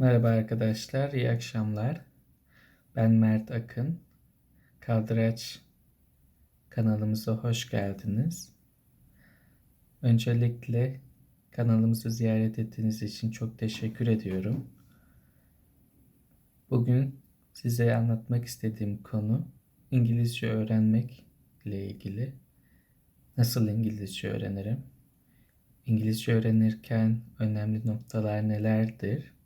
Merhaba arkadaşlar, iyi akşamlar. Ben Mert Akın. Kaldıraç kanalımıza hoş geldiniz. Öncelikle kanalımızı ziyaret ettiğiniz için çok teşekkür ediyorum. Bugün size anlatmak istediğim konu İngilizce öğrenmek ile ilgili. Nasıl İngilizce öğrenirim? İngilizce öğrenirken önemli noktalar nelerdir?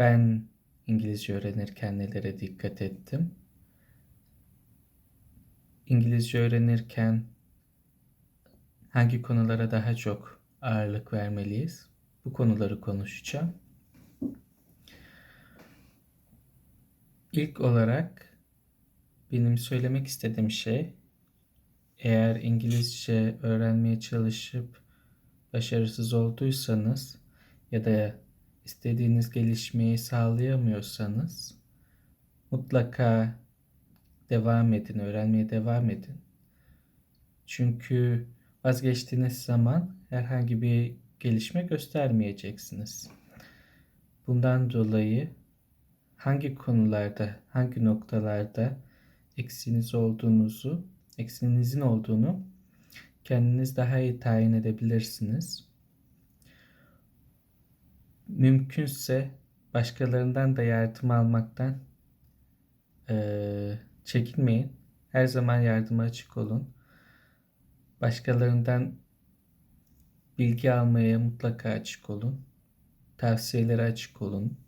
Ben İngilizce öğrenirken nelere dikkat ettim? İngilizce öğrenirken hangi konulara daha çok ağırlık vermeliyiz? Bu konuları konuşacağım. İlk olarak benim söylemek istediğim şey eğer İngilizce öğrenmeye çalışıp başarısız olduysanız ya da istediğiniz gelişmeyi sağlayamıyorsanız mutlaka devam edin, öğrenmeye devam edin. Çünkü vazgeçtiğiniz zaman herhangi bir gelişme göstermeyeceksiniz. Bundan dolayı hangi konularda, hangi noktalarda eksiniz olduğunuzu, eksinizin olduğunu kendiniz daha iyi tayin edebilirsiniz mümkünse başkalarından da yardım almaktan e, çekinmeyin. Her zaman yardıma açık olun. Başkalarından bilgi almaya mutlaka açık olun. Tavsiyelere açık olun.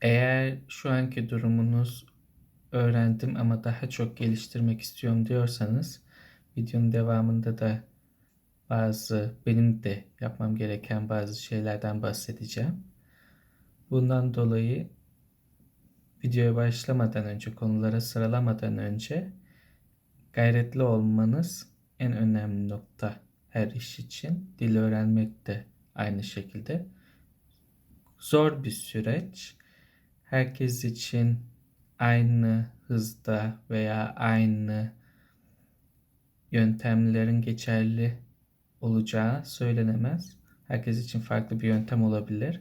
Eğer şu anki durumunuz öğrendim ama daha çok geliştirmek istiyorum diyorsanız videonun devamında da bazı benim de yapmam gereken bazı şeylerden bahsedeceğim. Bundan dolayı videoya başlamadan önce, konulara sıralamadan önce gayretli olmanız en önemli nokta her iş için. Dil öğrenmek de aynı şekilde. Zor bir süreç. Herkes için aynı hızda veya aynı yöntemlerin geçerli olacağı söylenemez. Herkes için farklı bir yöntem olabilir.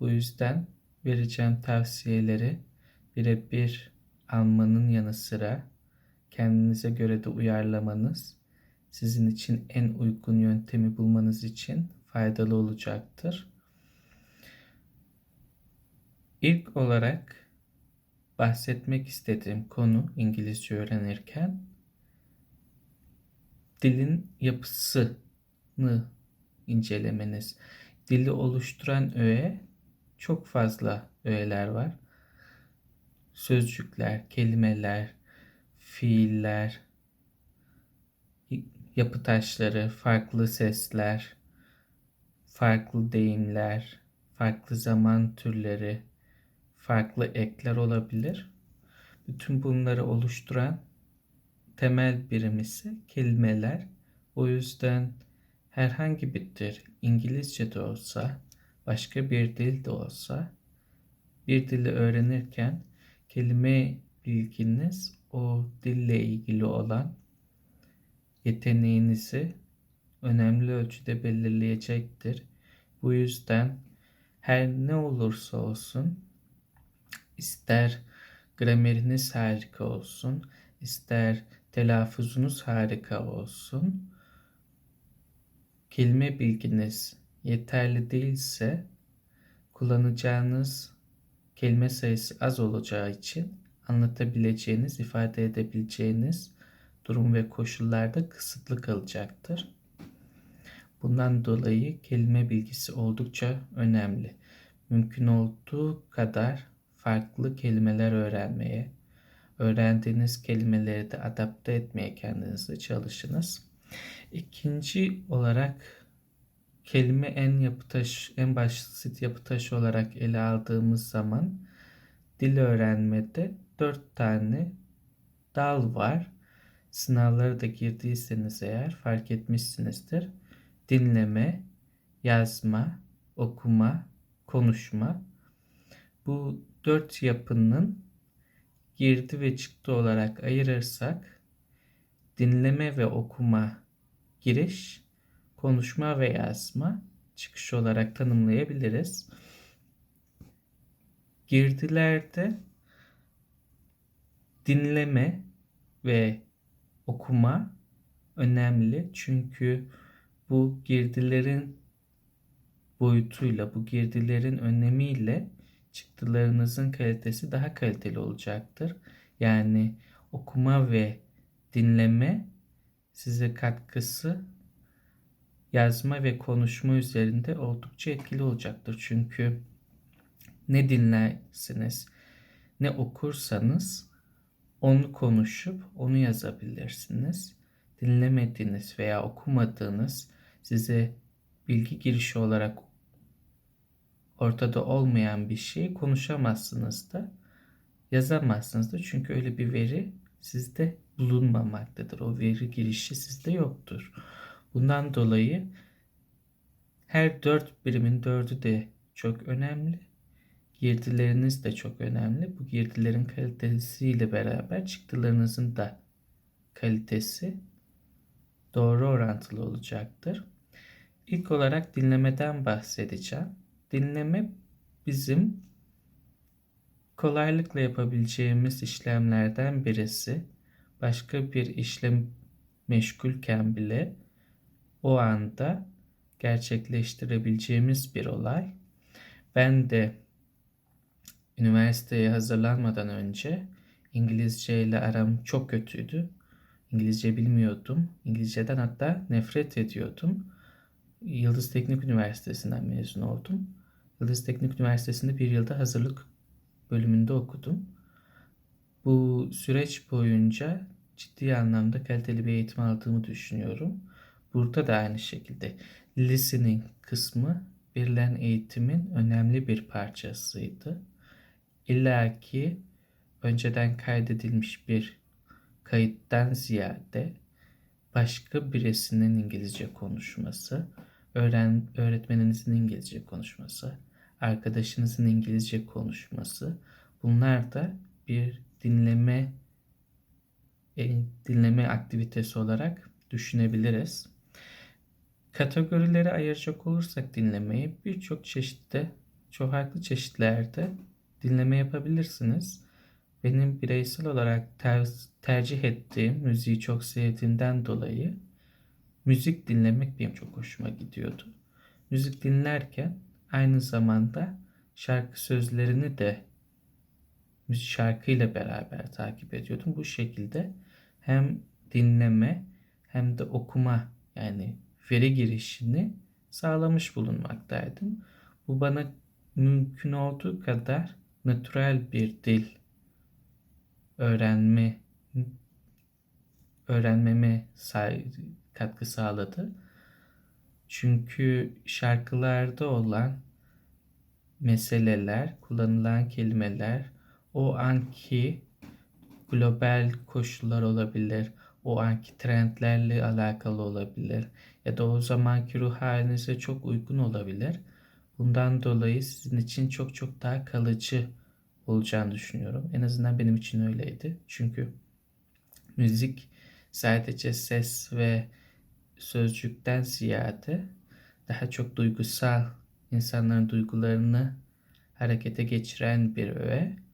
Bu yüzden vereceğim tavsiyeleri birebir almanın yanı sıra kendinize göre de uyarlamanız sizin için en uygun yöntemi bulmanız için faydalı olacaktır. İlk olarak bahsetmek istediğim konu İngilizce öğrenirken dilin yapısı incelemeniz. Dili oluşturan öğe çok fazla öğeler var. Sözcükler, kelimeler, fiiller, yapı taşları, farklı sesler, farklı deyimler, farklı zaman türleri, farklı ekler olabilir. Bütün bunları oluşturan temel birim ise kelimeler. O yüzden herhangi bir dil, İngilizce de olsa, başka bir dil de olsa, bir dili öğrenirken kelime bilginiz o dille ilgili olan yeteneğinizi önemli ölçüde belirleyecektir. Bu yüzden her ne olursa olsun ister grameriniz harika olsun, ister telaffuzunuz harika olsun, kelime bilginiz yeterli değilse kullanacağınız kelime sayısı az olacağı için anlatabileceğiniz, ifade edebileceğiniz durum ve koşullarda kısıtlı kalacaktır. Bundan dolayı kelime bilgisi oldukça önemli. Mümkün olduğu kadar farklı kelimeler öğrenmeye, öğrendiğiniz kelimeleri de adapte etmeye kendinizi çalışınız. İkinci olarak kelime en yapı taş, en basit yapı taşı olarak ele aldığımız zaman dil öğrenmede dört tane dal var. Sınavlara da girdiyseniz eğer fark etmişsinizdir. Dinleme, yazma, okuma, konuşma. Bu dört yapının girdi ve çıktı olarak ayırırsak dinleme ve okuma giriş, konuşma ve yazma, çıkışı olarak tanımlayabiliriz. Girdilerde dinleme ve okuma önemli. Çünkü bu girdilerin boyutuyla, bu girdilerin önemiyle çıktılarınızın kalitesi daha kaliteli olacaktır. Yani okuma ve dinleme size katkısı yazma ve konuşma üzerinde oldukça etkili olacaktır. Çünkü ne dinlersiniz, ne okursanız onu konuşup onu yazabilirsiniz. Dinlemediğiniz veya okumadığınız size bilgi girişi olarak ortada olmayan bir şeyi konuşamazsınız da yazamazsınız da çünkü öyle bir veri sizde bulunmamaktadır. O veri girişi sizde yoktur. Bundan dolayı her dört birimin dördü de çok önemli. Girdileriniz de çok önemli. Bu girdilerin kalitesiyle beraber çıktılarınızın da kalitesi doğru orantılı olacaktır. İlk olarak dinlemeden bahsedeceğim. Dinleme bizim kolaylıkla yapabileceğimiz işlemlerden birisi. Başka bir işlem meşgulken bile o anda gerçekleştirebileceğimiz bir olay. Ben de üniversiteye hazırlanmadan önce İngilizce ile aram çok kötüydü. İngilizce bilmiyordum. İngilizceden hatta nefret ediyordum. Yıldız Teknik Üniversitesi'nden mezun oldum. Yıldız Teknik Üniversitesi'nde bir yılda hazırlık bölümünde okudum. Bu süreç boyunca ciddi anlamda kaliteli bir eğitim aldığımı düşünüyorum. Burada da aynı şekilde listening kısmı verilen eğitimin önemli bir parçasıydı. İlla ki önceden kaydedilmiş bir kayıttan ziyade başka birisinin İngilizce konuşması, öğren öğretmeninizin İngilizce konuşması, arkadaşınızın İngilizce konuşması bunlar da bir dinleme e, dinleme aktivitesi olarak düşünebiliriz. Kategorileri ayıracak olursak dinlemeyi birçok çeşitte, çok farklı çeşitlerde dinleme yapabilirsiniz. Benim bireysel olarak ter, tercih ettiğim, müziği çok sevdiğimden dolayı müzik dinlemek benim çok hoşuma gidiyordu. Müzik dinlerken aynı zamanda şarkı sözlerini de şarkıyla beraber takip ediyordum. Bu şekilde hem dinleme hem de okuma yani veri girişini sağlamış bulunmaktaydım. Bu bana mümkün olduğu kadar natürel bir dil öğrenme öğrenmeme katkı sağladı. Çünkü şarkılarda olan meseleler, kullanılan kelimeler o anki global koşullar olabilir, o anki trendlerle alakalı olabilir ya da o zamanki ruh halinize çok uygun olabilir. Bundan dolayı sizin için çok çok daha kalıcı olacağını düşünüyorum. En azından benim için öyleydi. Çünkü müzik sadece ses ve sözcükten ziyade daha çok duygusal insanların duygularını harekete geçiren bir öğe.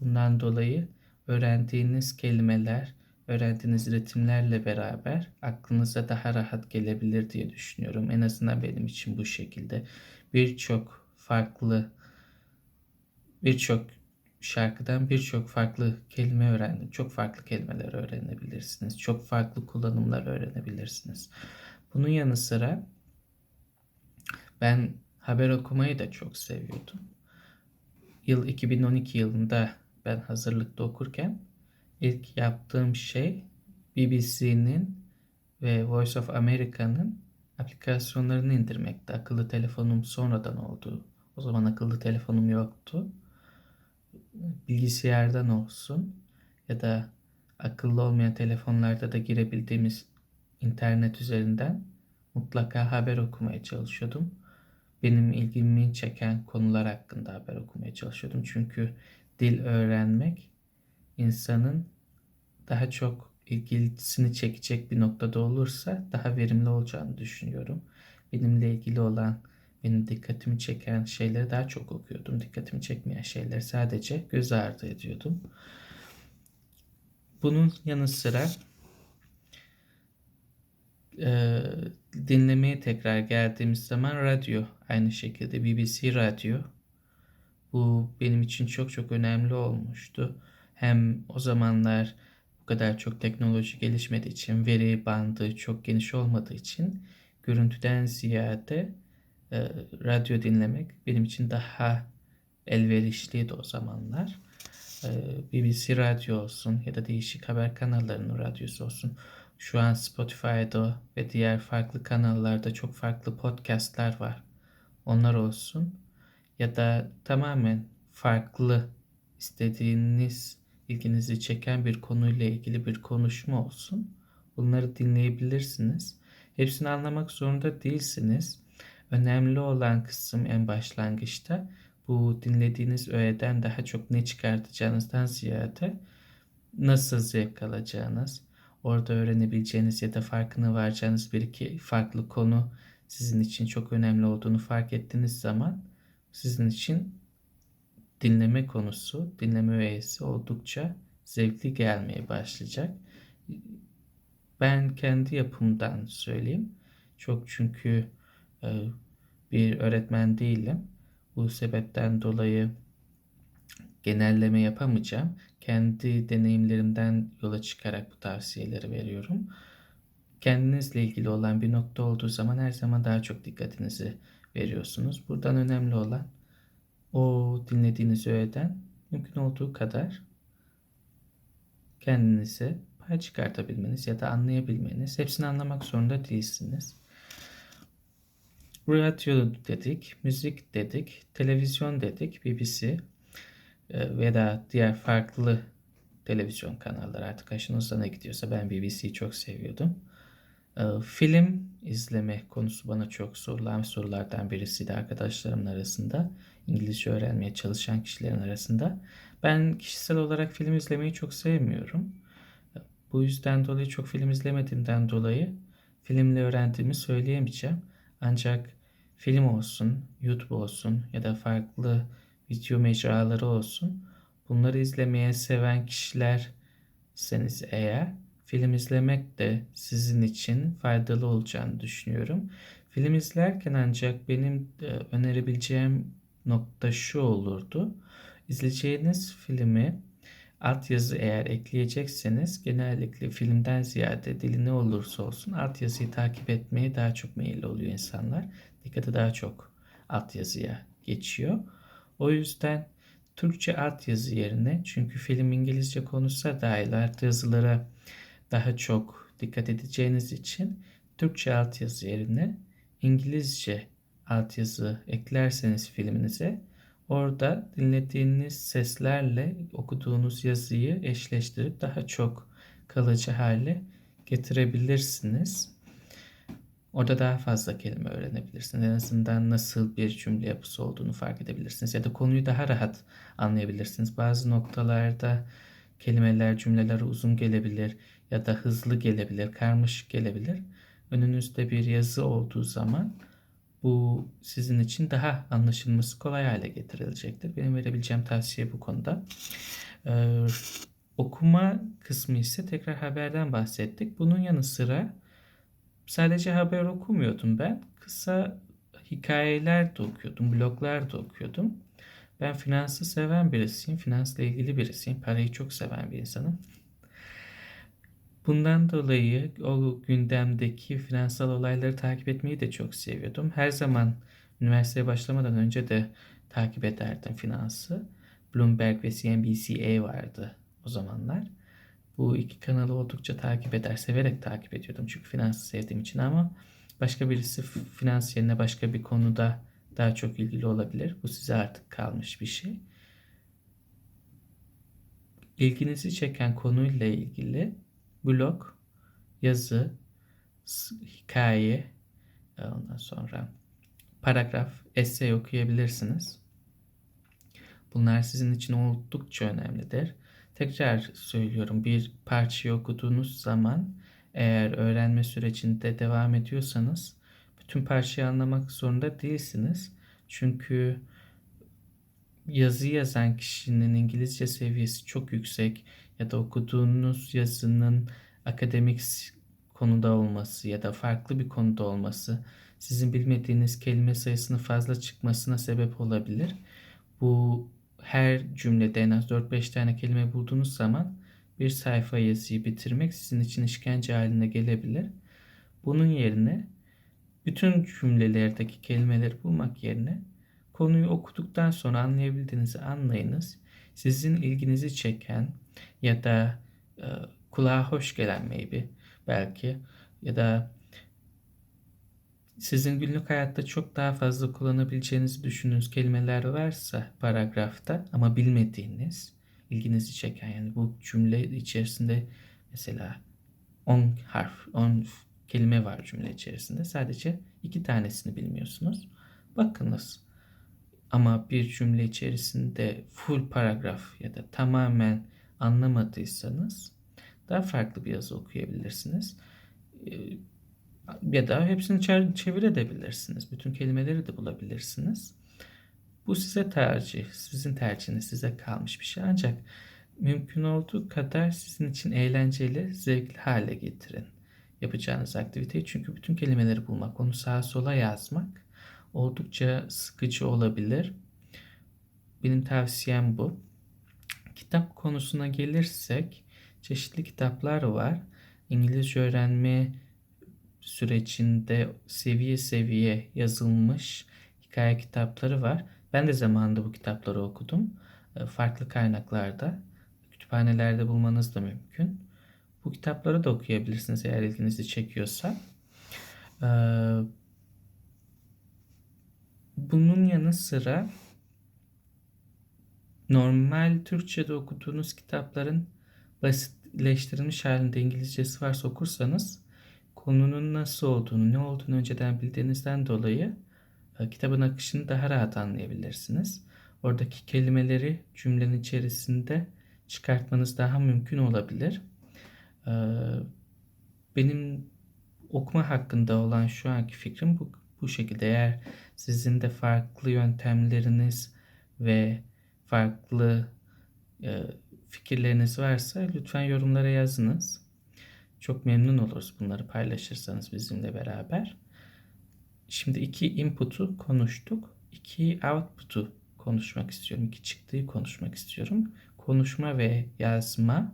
Bundan dolayı öğrendiğiniz kelimeler, öğrendiğiniz ritimlerle beraber aklınıza daha rahat gelebilir diye düşünüyorum. En azından benim için bu şekilde. Birçok farklı birçok şarkıdan birçok farklı kelime öğrendim. Çok farklı kelimeler öğrenebilirsiniz. Çok farklı kullanımlar öğrenebilirsiniz. Bunun yanı sıra ben haber okumayı da çok seviyordum. Yıl 2012 yılında ben hazırlıkta okurken ilk yaptığım şey BBC'nin ve Voice of America'nın aplikasyonlarını indirmekti. Akıllı telefonum sonradan oldu. O zaman akıllı telefonum yoktu. Bilgisayardan olsun ya da akıllı olmayan telefonlarda da girebildiğimiz internet üzerinden mutlaka haber okumaya çalışıyordum. Benim ilgimi çeken konular hakkında haber okumaya çalışıyordum. Çünkü dil öğrenmek insanın daha çok ilgisini çekecek bir noktada olursa daha verimli olacağını düşünüyorum. Benimle ilgili olan benim dikkatimi çeken şeyleri daha çok okuyordum. Dikkatimi çekmeyen şeyleri sadece göz ardı ediyordum. Bunun yanı sıra e, dinlemeye tekrar geldiğimiz zaman radyo aynı şekilde BBC Radyo bu benim için çok çok önemli olmuştu. Hem o zamanlar bu kadar çok teknoloji gelişmediği için, veri bandı çok geniş olmadığı için görüntüden ziyade e, radyo dinlemek benim için daha elverişliydi o zamanlar. E, BBC Radyo olsun ya da değişik haber kanallarının radyosu olsun. Şu an Spotify'da ve diğer farklı kanallarda çok farklı podcastler var. Onlar olsun. Ya da tamamen farklı istediğiniz ilginizi çeken bir konuyla ilgili bir konuşma olsun. Bunları dinleyebilirsiniz. Hepsini anlamak zorunda değilsiniz. Önemli olan kısım en başlangıçta bu dinlediğiniz öğeden daha çok ne çıkartacağınızdan ziyade nasıl zevk alacağınız, orada öğrenebileceğiniz ya da farkına varacağınız bir iki farklı konu sizin için çok önemli olduğunu fark ettiğiniz zaman sizin için dinleme konusu, dinleme öğesi oldukça zevkli gelmeye başlayacak. Ben kendi yapımdan söyleyeyim. Çok çünkü e, bir öğretmen değilim. Bu sebepten dolayı genelleme yapamayacağım. Kendi deneyimlerimden yola çıkarak bu tavsiyeleri veriyorum. Kendinizle ilgili olan bir nokta olduğu zaman her zaman daha çok dikkatinizi veriyorsunuz. Buradan önemli olan o dinlediğiniz öğeden mümkün olduğu kadar kendinize pay çıkartabilmeniz ya da anlayabilmeniz. Hepsini anlamak zorunda değilsiniz. Radyo dedik, müzik dedik, televizyon dedik, BBC e, veya diğer farklı televizyon kanalları artık aşınızda ne gidiyorsa ben BBC'yi çok seviyordum. E, film izleme konusu bana çok sorulan sorulardan birisiydi arkadaşlarımın arasında. İngilizce öğrenmeye çalışan kişilerin arasında. Ben kişisel olarak film izlemeyi çok sevmiyorum. Bu yüzden dolayı çok film izlemediğimden dolayı filmle öğrendiğimi söyleyemeyeceğim. Ancak film olsun, YouTube olsun ya da farklı video mecraları olsun bunları izlemeye seven kişilerseniz eğer film izlemek de sizin için faydalı olacağını düşünüyorum. Film izlerken ancak benim önerebileceğim nokta şu olurdu. İzleyeceğiniz filmi altyazı eğer ekleyecekseniz genellikle filmden ziyade dili ne olursa olsun altyazıyı takip etmeye daha çok meyilli oluyor insanlar. Dikkati daha çok altyazıya geçiyor. O yüzden Türkçe altyazı yerine çünkü film İngilizce konuşsa dahil altyazılara daha çok dikkat edeceğiniz için Türkçe altyazı yerine İngilizce altyazı eklerseniz filminize orada dinlediğiniz seslerle okuduğunuz yazıyı eşleştirip daha çok kalıcı hale getirebilirsiniz. Orada daha fazla kelime öğrenebilirsiniz. En azından nasıl bir cümle yapısı olduğunu fark edebilirsiniz. Ya da konuyu daha rahat anlayabilirsiniz. Bazı noktalarda kelimeler, cümleler uzun gelebilir ya da hızlı gelebilir, karmaşık gelebilir. Önünüzde bir yazı olduğu zaman bu sizin için daha anlaşılması kolay hale getirilecektir. Benim verebileceğim tavsiye bu konuda. Ee, okuma kısmı ise tekrar haberden bahsettik. Bunun yanı sıra sadece haber okumuyordum ben. Kısa hikayeler de okuyordum, bloglar da okuyordum. Ben finansı seven birisiyim, finansla ilgili birisiyim, parayı çok seven bir insanım. Bundan dolayı o gündemdeki finansal olayları takip etmeyi de çok seviyordum. Her zaman üniversiteye başlamadan önce de takip ederdim finansı. Bloomberg ve CNBC vardı o zamanlar. Bu iki kanalı oldukça takip eder, severek takip ediyordum çünkü finansı sevdiğim için ama başka birisi finans yerine başka bir konuda daha çok ilgili olabilir. Bu size artık kalmış bir şey. İlginizi çeken konuyla ilgili blog, yazı, hikaye, e, ondan sonra paragraf, essay okuyabilirsiniz. Bunlar sizin için oldukça önemlidir. Tekrar söylüyorum bir parçayı okuduğunuz zaman eğer öğrenme sürecinde devam ediyorsanız bütün parçayı anlamak zorunda değilsiniz. Çünkü yazı yazan kişinin İngilizce seviyesi çok yüksek ya da okuduğunuz yazının akademik konuda olması ya da farklı bir konuda olması sizin bilmediğiniz kelime sayısının fazla çıkmasına sebep olabilir. Bu her cümlede en az 4-5 tane kelime bulduğunuz zaman bir sayfa yazıyı bitirmek sizin için işkence haline gelebilir. Bunun yerine bütün cümlelerdeki kelimeleri bulmak yerine konuyu okuduktan sonra anlayabildiğinizi anlayınız. Sizin ilginizi çeken ya da e, kulağa hoş gelen maybe belki ya da sizin günlük hayatta çok daha fazla kullanabileceğinizi düşündüğünüz kelimeler varsa paragrafta ama bilmediğiniz ilginizi çeken yani bu cümle içerisinde mesela 10 harf, 10 kelime var cümle içerisinde. Sadece iki tanesini bilmiyorsunuz. Bakınız. Ama bir cümle içerisinde full paragraf ya da tamamen anlamadıysanız daha farklı bir yazı okuyabilirsiniz. Ee, ya da hepsini çevirebilirsiniz. Bütün kelimeleri de bulabilirsiniz. Bu size tercih, sizin tercihiniz, size kalmış bir şey. Ancak mümkün olduğu kadar sizin için eğlenceli, zevkli hale getirin yapacağınız aktiviteyi. Çünkü bütün kelimeleri bulmak, onu sağa sola yazmak oldukça sıkıcı olabilir. Benim tavsiyem bu. Kitap konusuna gelirsek çeşitli kitaplar var. İngilizce öğrenme sürecinde seviye seviye yazılmış hikaye kitapları var. Ben de zamanında bu kitapları okudum. Ee, farklı kaynaklarda, kütüphanelerde bulmanız da mümkün. Bu kitapları da okuyabilirsiniz eğer ilginizi çekiyorsa. Bunun yanı sıra normal Türkçe'de okuduğunuz kitapların basitleştirilmiş halinde İngilizcesi varsa okursanız konunun nasıl olduğunu, ne olduğunu önceden bildiğinizden dolayı e, kitabın akışını daha rahat anlayabilirsiniz. Oradaki kelimeleri cümlenin içerisinde çıkartmanız daha mümkün olabilir. E, benim okuma hakkında olan şu anki fikrim bu, bu şekilde. Eğer sizin de farklı yöntemleriniz ve farklı e, fikirleriniz varsa lütfen yorumlara yazınız. Çok memnun oluruz bunları paylaşırsanız bizimle beraber. Şimdi iki input'u konuştuk. İki output'u konuşmak istiyorum. İki çıktığı konuşmak istiyorum. Konuşma ve yazma.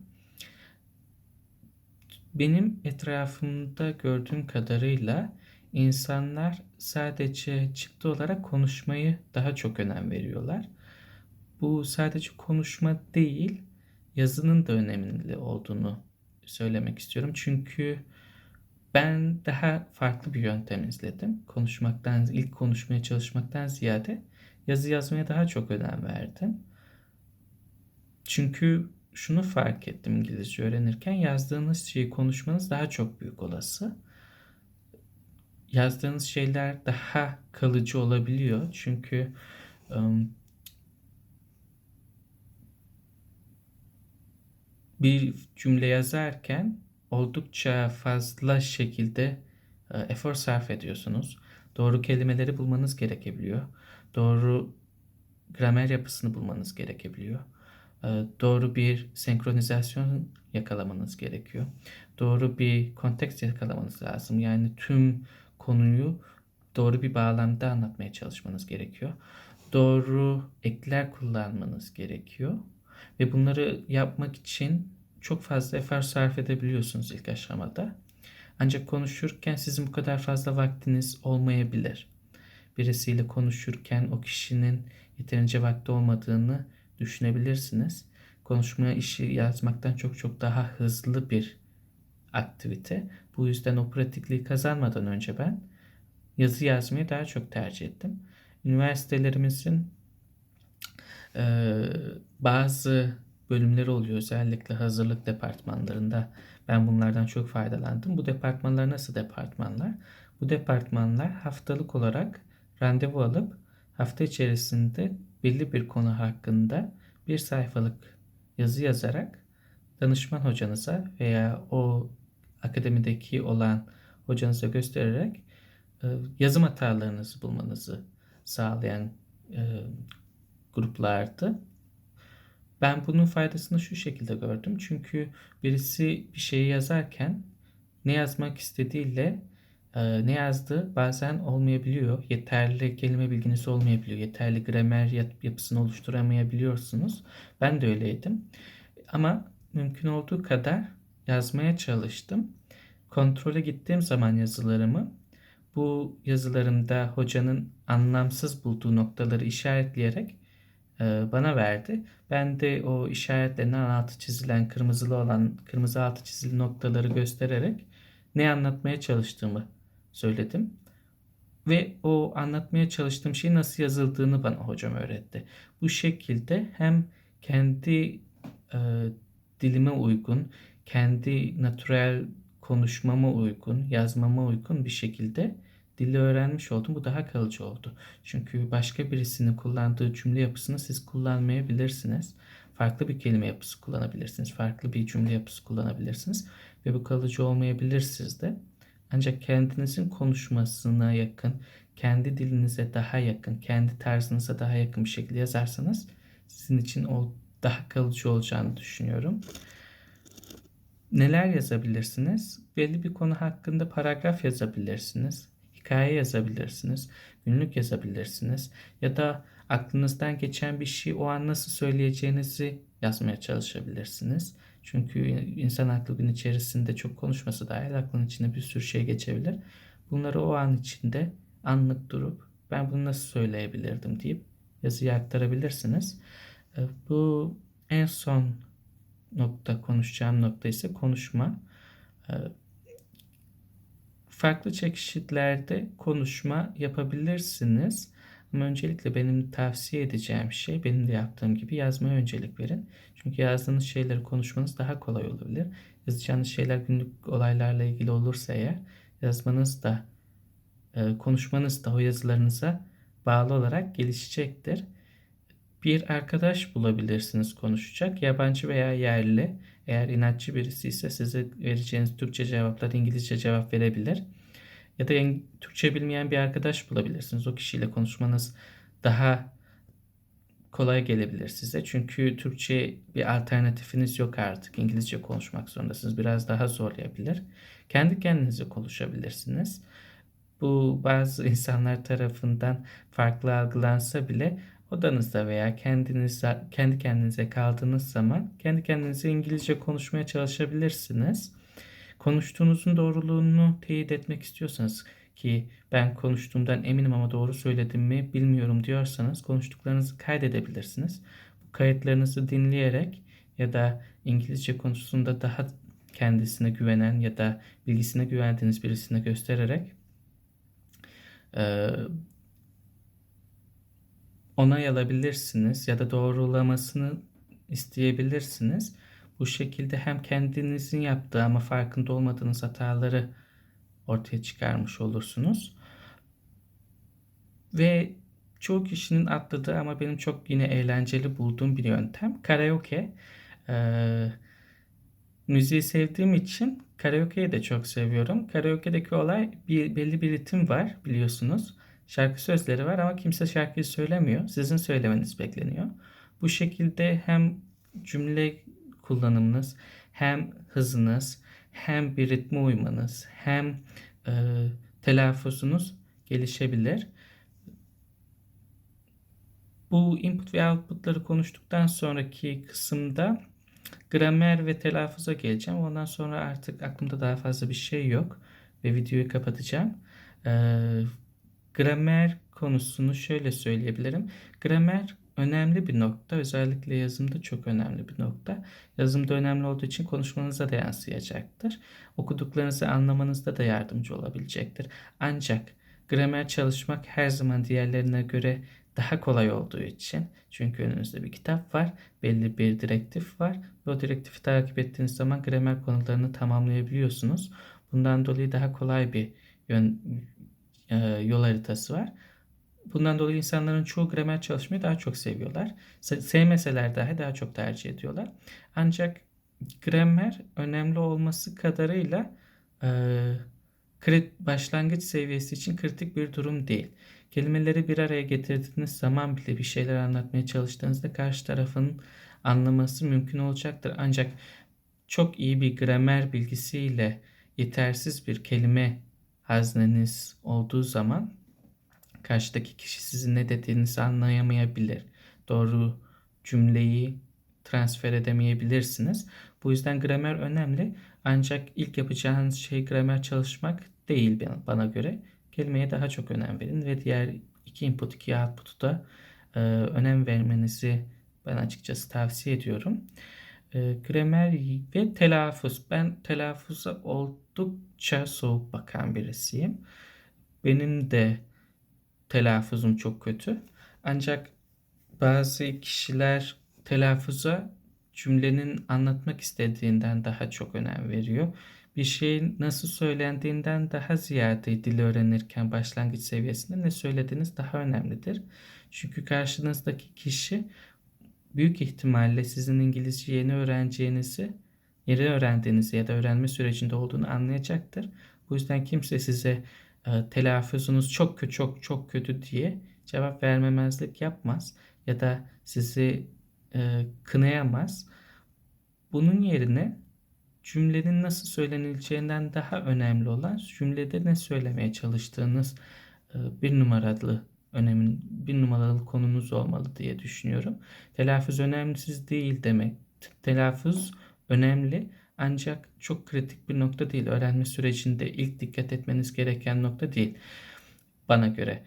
Benim etrafımda gördüğüm kadarıyla insanlar sadece çıktı olarak konuşmayı daha çok önem veriyorlar. Bu sadece konuşma değil, yazının da önemli olduğunu söylemek istiyorum. Çünkü ben daha farklı bir yöntem izledim. Konuşmaktan, ilk konuşmaya çalışmaktan ziyade yazı yazmaya daha çok önem verdim. Çünkü şunu fark ettim İngilizce öğrenirken yazdığınız şeyi konuşmanız daha çok büyük olası. Yazdığınız şeyler daha kalıcı olabiliyor. Çünkü um, bir cümle yazarken oldukça fazla şekilde e, efor sarf ediyorsunuz. Doğru kelimeleri bulmanız gerekebiliyor. Doğru gramer yapısını bulmanız gerekebiliyor. E, doğru bir senkronizasyon yakalamanız gerekiyor. Doğru bir kontekst yakalamanız lazım. Yani tüm konuyu doğru bir bağlamda anlatmaya çalışmanız gerekiyor. Doğru ekler kullanmanız gerekiyor. Ve bunları yapmak için çok fazla efor sarf edebiliyorsunuz ilk aşamada. Ancak konuşurken sizin bu kadar fazla vaktiniz olmayabilir. Birisiyle konuşurken o kişinin yeterince vakti olmadığını düşünebilirsiniz. Konuşma işi yazmaktan çok çok daha hızlı bir aktivite. Bu yüzden o pratikliği kazanmadan önce ben yazı yazmayı daha çok tercih ettim. Üniversitelerimizin e, bazı bölümleri oluyor. Özellikle hazırlık departmanlarında ben bunlardan çok faydalandım. Bu departmanlar nasıl departmanlar? Bu departmanlar haftalık olarak randevu alıp hafta içerisinde belli bir konu hakkında bir sayfalık yazı yazarak danışman hocanıza veya o akademideki olan hocanıza göstererek e, yazım hatalarınızı bulmanızı sağlayan e, gruplardı. Ben bunun faydasını şu şekilde gördüm. Çünkü birisi bir şeyi yazarken ne yazmak istediğiyle e, ne yazdığı bazen olmayabiliyor. Yeterli kelime bilginiz olmayabiliyor. Yeterli gramer yap- yapısını oluşturamayabiliyorsunuz. Ben de öyleydim. Ama mümkün olduğu kadar yazmaya çalıştım. Kontrole gittiğim zaman yazılarımı bu yazılarımda hocanın anlamsız bulduğu noktaları işaretleyerek e, bana verdi. Ben de o işaretlenen altı çizilen kırmızılı olan kırmızı altı çizili noktaları göstererek ne anlatmaya çalıştığımı söyledim. Ve o anlatmaya çalıştığım şey nasıl yazıldığını bana hocam öğretti. Bu şekilde hem kendi e, dilime uygun, kendi natürel konuşmama uygun, yazmama uygun bir şekilde dili öğrenmiş oldum. Bu daha kalıcı oldu. Çünkü başka birisinin kullandığı cümle yapısını siz kullanmayabilirsiniz. Farklı bir kelime yapısı kullanabilirsiniz. Farklı bir cümle yapısı kullanabilirsiniz. Ve bu kalıcı olmayabilir sizde. Ancak kendinizin konuşmasına yakın, kendi dilinize daha yakın, kendi tarzınıza daha yakın bir şekilde yazarsanız sizin için o daha kalıcı olacağını düşünüyorum. Neler yazabilirsiniz? Belli bir konu hakkında paragraf yazabilirsiniz. Hikaye yazabilirsiniz. Günlük yazabilirsiniz. Ya da aklınızdan geçen bir şey o an nasıl söyleyeceğinizi yazmaya çalışabilirsiniz. Çünkü insan aklı gün içerisinde çok konuşması dahil aklın içinde bir sürü şey geçebilir. Bunları o an içinde anlık durup ben bunu nasıl söyleyebilirdim deyip yazıyı aktarabilirsiniz. Bu en son nokta konuşacağım nokta ise konuşma. E, farklı çeşitlerde konuşma yapabilirsiniz. Ama öncelikle benim tavsiye edeceğim şey benim de yaptığım gibi yazmaya öncelik verin. Çünkü yazdığınız şeyleri konuşmanız daha kolay olabilir. Yazacağınız şeyler günlük olaylarla ilgili olursa eğer yazmanız da e, konuşmanız da o yazılarınıza bağlı olarak gelişecektir. Bir arkadaş bulabilirsiniz konuşacak. Yabancı veya yerli. Eğer inatçı birisi ise size vereceğiniz Türkçe cevaplar İngilizce cevap verebilir. Ya da Türkçe bilmeyen bir arkadaş bulabilirsiniz. O kişiyle konuşmanız daha kolay gelebilir size. Çünkü Türkçe bir alternatifiniz yok artık. İngilizce konuşmak zorundasınız. Biraz daha zorlayabilir. Kendi kendinize konuşabilirsiniz. Bu bazı insanlar tarafından farklı algılansa bile odanızda veya kendiniz kendi kendinize kaldığınız zaman kendi kendinize İngilizce konuşmaya çalışabilirsiniz. Konuştuğunuzun doğruluğunu teyit etmek istiyorsanız ki ben konuştuğumdan eminim ama doğru söyledim mi bilmiyorum diyorsanız konuştuklarınızı kaydedebilirsiniz. Bu kayıtlarınızı dinleyerek ya da İngilizce konusunda daha kendisine güvenen ya da bilgisine güvendiğiniz birisine göstererek onay alabilirsiniz ya da doğrulamasını isteyebilirsiniz. Bu şekilde hem kendinizin yaptığı ama farkında olmadığınız hataları ortaya çıkarmış olursunuz. Ve çoğu kişinin atladığı ama benim çok yine eğlenceli bulduğum bir yöntem karaoke. Ee, müziği sevdiğim için karaoke'yi de çok seviyorum. Karaoke'deki olay bir belli bir ritim var biliyorsunuz. Şarkı sözleri var ama kimse şarkıyı söylemiyor. Sizin söylemeniz bekleniyor. Bu şekilde hem cümle kullanımınız hem hızınız hem bir ritme uymanız hem e, telaffuzunuz gelişebilir. Bu input ve output'ları konuştuktan sonraki kısımda gramer ve telaffuza geleceğim. Ondan sonra artık aklımda daha fazla bir şey yok ve videoyu kapatacağım. Ee, gramer konusunu şöyle söyleyebilirim. Gramer önemli bir nokta. Özellikle yazımda çok önemli bir nokta. Yazımda önemli olduğu için konuşmanıza da yansıyacaktır. Okuduklarınızı anlamanızda da yardımcı olabilecektir. Ancak gramer çalışmak her zaman diğerlerine göre daha kolay olduğu için çünkü önünüzde bir kitap var, belli bir direktif var ve o direktifi takip ettiğiniz zaman gramer konularını tamamlayabiliyorsunuz. Bundan dolayı daha kolay bir yön, e, yol haritası var. Bundan dolayı insanların çoğu gramer çalışmayı daha çok seviyorlar. Sevmeseler dahi daha çok tercih ediyorlar. Ancak gramer önemli olması kadarıyla e, başlangıç seviyesi için kritik bir durum değil. Kelimeleri bir araya getirdiğiniz zaman bile bir şeyler anlatmaya çalıştığınızda karşı tarafın anlaması mümkün olacaktır. Ancak çok iyi bir gramer bilgisiyle yetersiz bir kelime hazneniz olduğu zaman karşıdaki kişi sizin ne dediğinizi anlayamayabilir. Doğru cümleyi transfer edemeyebilirsiniz. Bu yüzden gramer önemli. Ancak ilk yapacağınız şey gramer çalışmak değil bana göre. Kelimeye daha çok önem verin ve diğer iki input, iki output'u da e, önem vermenizi ben açıkçası tavsiye ediyorum. E, gramer ve telaffuz. Ben telaffuza oldukça soğuk bakan birisiyim. Benim de telaffuzum çok kötü. Ancak bazı kişiler telaffuza cümlenin anlatmak istediğinden daha çok önem veriyor. Bir şeyin nasıl söylendiğinden daha ziyade dil öğrenirken başlangıç seviyesinde ne söylediğiniz daha önemlidir. Çünkü karşınızdaki kişi büyük ihtimalle sizin İngilizce yeni öğreneceğinizi, yeni öğrendiğinizi ya da öğrenme sürecinde olduğunu anlayacaktır. Bu yüzden kimse size e, telaffuzunuz çok kötü çok çok kötü diye cevap vermemezlik yapmaz ya da sizi e, kınayamaz. Bunun yerine cümlenin nasıl söylenileceğinden daha önemli olan cümlede ne söylemeye çalıştığınız e, bir numaralı önemin bir numaralı konumuz olmalı diye düşünüyorum. Telaffuz önemsiz değil demek. Telaffuz önemli ancak çok kritik bir nokta değil. Öğrenme sürecinde ilk dikkat etmeniz gereken nokta değil bana göre.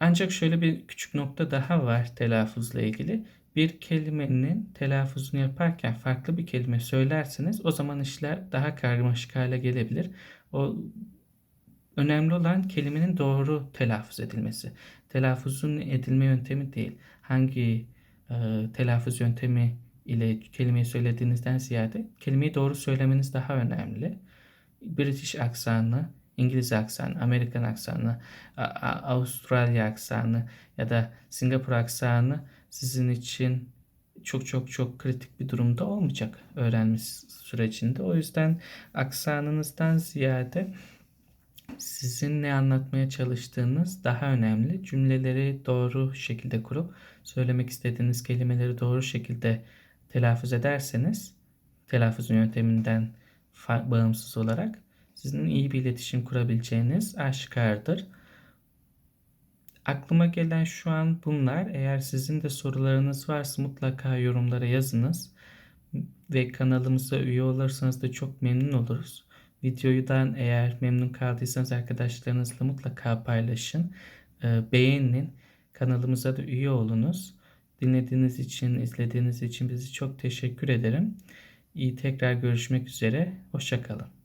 Ancak şöyle bir küçük nokta daha var telaffuzla ilgili. Bir kelimenin telaffuzunu yaparken farklı bir kelime söylerseniz o zaman işler daha karmaşık hale gelebilir. O önemli olan kelimenin doğru telaffuz edilmesi. Telaffuzun edilme yöntemi değil. Hangi e, telaffuz yöntemi ile kelimeyi söylediğinizden ziyade kelimeyi doğru söylemeniz daha önemli. British aksanı, İngiliz aksanı, Amerikan aksanı, Avustralya aksanı ya da Singapur aksanı sizin için çok çok çok kritik bir durumda olmayacak öğrenme sürecinde. O yüzden aksanınızdan ziyade sizin ne anlatmaya çalıştığınız daha önemli. Cümleleri doğru şekilde kurup söylemek istediğiniz kelimeleri doğru şekilde telaffuz ederseniz telaffuz yönteminden bağımsız olarak sizin iyi bir iletişim kurabileceğiniz aşikardır. Aklıma gelen şu an bunlar. Eğer sizin de sorularınız varsa mutlaka yorumlara yazınız. Ve kanalımıza üye olursanız da çok memnun oluruz. Videodan eğer memnun kaldıysanız arkadaşlarınızla mutlaka paylaşın. Ee, beğenin. Kanalımıza da üye olunuz. Dinlediğiniz için, izlediğiniz için bizi çok teşekkür ederim. İyi tekrar görüşmek üzere. Hoşçakalın.